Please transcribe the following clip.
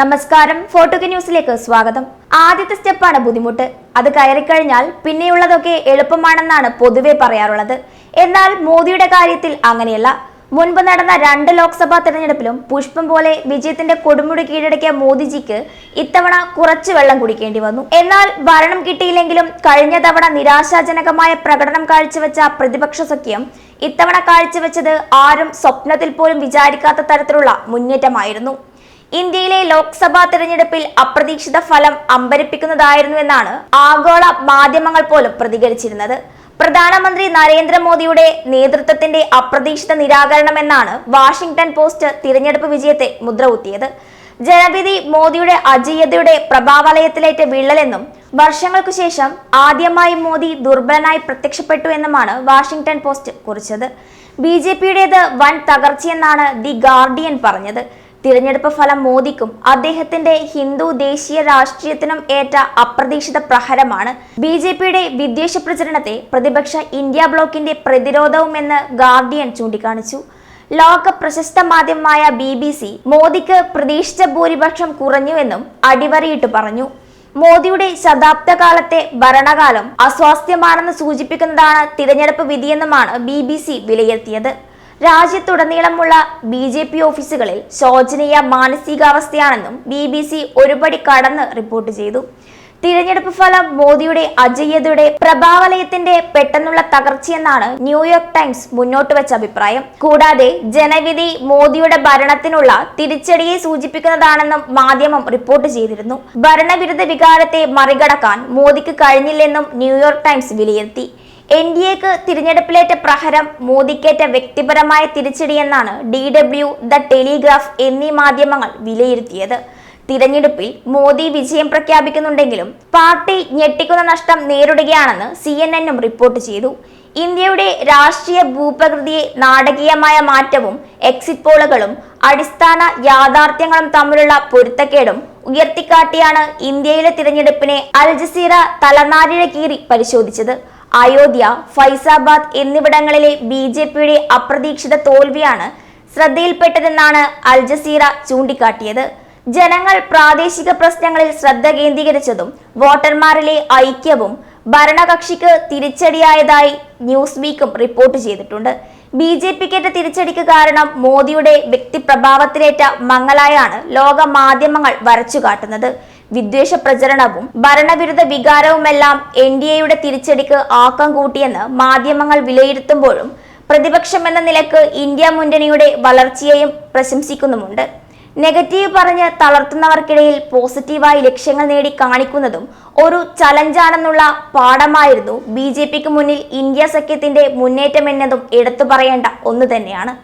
നമസ്കാരം ഫോട്ടോക്ക് ന്യൂസിലേക്ക് സ്വാഗതം. ആദ്യത്തെ സ്റ്റെപ്പാണ് ബുദ്ധിമുട്ട്. അത് കയറിക്കഴിഞ്ഞാൽ പിന്നെയുള്ളതൊക്കെ എളുപ്പമാണെന്നാണ് പൊതുവെ പറയാറുള്ളത്. എന്നാൽ മോദിയുടെ കാര്യത്തിൽ അങ്ങനെയല്ല. മുൻപ് നടന്ന രണ്ട് ലോക്സഭാ തെരഞ്ഞെടുപ്പിലും പുഷ്പം പോലെ വിജയത്തിന്റെ കൊടുമുടി കീഴടക്കിയ മോദിജിക്ക് ഇത്തവണ കുറച്ച് വെള്ളം കുടിക്കേണ്ടി വന്നു. എന്നാൽ ഭരണം കിട്ടിയില്ലെങ്കിലും കഴിഞ്ഞ തവണ നിരാശാജനകമായ പ്രകടനം കാഴ്ചവെച്ച പ്രതിപക്ഷ സഖ്യം ഇത്തവണ കാഴ്ചവെച്ചത് ആരും സ്വപ്നത്തിൽ പോലും വിചാരിക്കാത്ത തരത്തിലുള്ള മുന്നേറ്റമായിരുന്നു. ഇന്ത്യയിലെ ലോക്സഭാ തെരഞ്ഞെടുപ്പിൽ അപ്രതീക്ഷിത ഫലം അമ്പരിപ്പിക്കുന്നതായിരുന്നുവെന്നാണ് ആഗോള മാധ്യമങ്ങൾ പോലും പ്രതികരിച്ചിരുന്നത്. പ്രധാനമന്ത്രി നരേന്ദ്രമോദിയുടെ നേതൃത്വത്തിന്റെ അപ്രതീക്ഷിത നിരാകരണമെന്നാണ് വാഷിംഗ്ടൺ പോസ്റ്റ് തിരഞ്ഞെടുപ്പ് വിജയത്തെ മുദ്രകുത്തിയത്. ജനവിധി മോദിയുടെ അജീയതയുടെ പ്രഭാവലയത്തിലേറ്റ വിള്ളലെന്നും വർഷങ്ങൾക്കു ശേഷം ആദ്യമായി മോദി ദുർബലനായി പ്രത്യക്ഷപ്പെട്ടു എന്നുമാണ് വാഷിംഗ്ടൺ പോസ്റ്റ് കുറിച്ചത്. ബി ജെ പിയുടേത് വൻ തകർച്ചയെന്നാണ് ദി ഗാർഡിയൻ പറഞ്ഞത്. തിരഞ്ഞെടുപ്പ് ഫലം മോദിക്കും. അദ്ദേഹത്തിന്റെ ഹിന്ദു ദേശീയ രാഷ്ട്രീയത്തിനും ഏറ്റ അപ്രതീക്ഷിത പ്രഹരമാണ്. ബി ജെ പിയുടെ വിദ്വേഷ പ്രചരണത്തെ പ്രതിപക്ഷ ഇന്ത്യ ബ്ലോക്കിന്റെ പ്രതിരോധവുമെന്ന് ഗാർഡിയൻ ചൂണ്ടിക്കാണിച്ചു. ലോക പ്രശസ്ത മാധ്യമമായ ബി ബി സി മോദിക്ക് പ്രതീക്ഷിച്ച ഭൂരിപക്ഷം കുറഞ്ഞുവെന്നും അടിവരയിട്ട് പറഞ്ഞു. മോദിയുടെ ശതാബ്ദകാലത്തെ ഭരണകാലം അസ്വാസ്ഥ്യമാണെന്ന് സൂചിപ്പിക്കുന്നതാണ് തിരഞ്ഞെടുപ്പ് വിധിയെന്നുമാണ് ബി വിലയിരുത്തിയത്. രാജ്യത്തുടനീളമുള്ള ബി ജെ പി ഓഫീസുകളിൽ ശോചനീയ മാനസികാവസ്ഥയാണെന്നും ബി ബി സി ഒരുപടി കടന്ന് റിപ്പോർട്ട് ചെയ്തു. തിരഞ്ഞെടുപ്പ് ഫലം മോദിയുടെ അജയ്യതയുടെ പ്രഭാവലയത്തിന്റെ പെട്ടെന്നുള്ള തകർച്ചയെന്നാണ് ന്യൂയോർക്ക് ടൈംസ് മുന്നോട്ട് വെച്ച അഭിപ്രായം. കൂടാതെ ജനവിധി മോദിയുടെ ഭരണത്തിനുള്ള തിരിച്ചടിയെ സൂചിപ്പിക്കുന്നതാണെന്നും മാധ്യമം റിപ്പോർട്ട് ചെയ്തിരുന്നു. ഭരണവിരുദ്ധ വികാരത്തെ മറികടക്കാൻ മോദിക്ക് കഴിഞ്ഞില്ലെന്നും ന്യൂയോർക്ക് ടൈംസ് വിലയിരുത്തി. എൻ ഡി എക്ക് തിരഞ്ഞെടുപ്പിലേറ്റ പ്രഹരം മോദിക്കേറ്റ വ്യക്തിപരമായ തിരിച്ചടിയെന്നാണ് ഡി ഡബ്ല്യു ദ ടെലിഗ്രാഫ് എന്നീ മാധ്യമങ്ങൾ വിലയിരുത്തിയത്. തിരഞ്ഞെടുപ്പിൽ മോദി വിജയം പ്രഖ്യാപിക്കുന്നുണ്ടെങ്കിലും പാർട്ടി ഞെട്ടിക്കുന്ന നഷ്ടം നേരിടുകയാണെന്ന് സി എൻ എന്നും റിപ്പോർട്ട് ചെയ്തു. ഇന്ത്യയുടെ രാഷ്ട്രീയ ഭൂപ്രകൃതിയെ നാടകീയമായ മാറ്റവും എക്സിറ്റ് പോളുകളും അടിസ്ഥാന യാഥാർത്ഥ്യങ്ങളും തമ്മിലുള്ള പൊരുത്തക്കേടും ഉയർത്തിക്കാട്ടിയാണ് ഇന്ത്യയിലെ തിരഞ്ഞെടുപ്പിനെ അൽ ജസീറ തലനാരിഴ കീറി പരിശോധിച്ചത്. അയോധ്യ ഫൈസാബാദ് എന്നിവിടങ്ങളിലെ ബി ജെ പിയുടെ അപ്രതീക്ഷിത തോൽവിയാണ് ശ്രദ്ധയിൽപ്പെട്ടതെന്നാണ് അൽ ജസീറ ചൂണ്ടിക്കാട്ടിയത്. ജനങ്ങൾ പ്രാദേശിക പ്രശ്നങ്ങളിൽ ശ്രദ്ധ കേന്ദ്രീകരിച്ചതും വോട്ടർമാരിലെ ഐക്യവും ഭരണകക്ഷിക്ക് തിരിച്ചടിയായതായി ന്യൂസ് വീക്കും റിപ്പോർട്ട് ചെയ്തിട്ടുണ്ട്. ബി ജെ പിക്കേറ്റ തിരിച്ചടിക്ക് കാരണം മോദിയുടെ വ്യക്തിപ്രഭാവത്തിലേറ്റ മങ്ങലായാണ് ലോക മാധ്യമങ്ങൾ വരച്ചു കാട്ടുന്നത് വിദ്വേഷ പ്രചരണവും ഭരണവിരുദ്ധ വികാരവുമെല്ലാം എൻ ഡി എയുടെ തിരിച്ചടിക്ക് ആക്കം കൂട്ടിയെന്ന് മാധ്യമങ്ങൾ വിലയിരുത്തുമ്പോഴും പ്രതിപക്ഷം എന്ന നിലയ്ക്ക് ഇന്ത്യ മുന്നണിയുടെ വളർച്ചയെയും പ്രശംസിക്കുന്നുമുണ്ട്. നെഗറ്റീവ് പറഞ്ഞ് തളർത്തുന്നവർക്കിടയിൽ പോസിറ്റീവായി ലക്ഷ്യങ്ങൾ നേടി കാണിക്കുന്നതും ഒരു ചലഞ്ചാണെന്നുള്ള പാഠമായിരുന്നു ബി ജെ പിക്ക് മുന്നിൽ ഇന്ത്യ സഖ്യത്തിന്റെ മുന്നേറ്റം എന്നതും എടുത്തു പറയേണ്ട ഒന്ന് തന്നെയാണ്.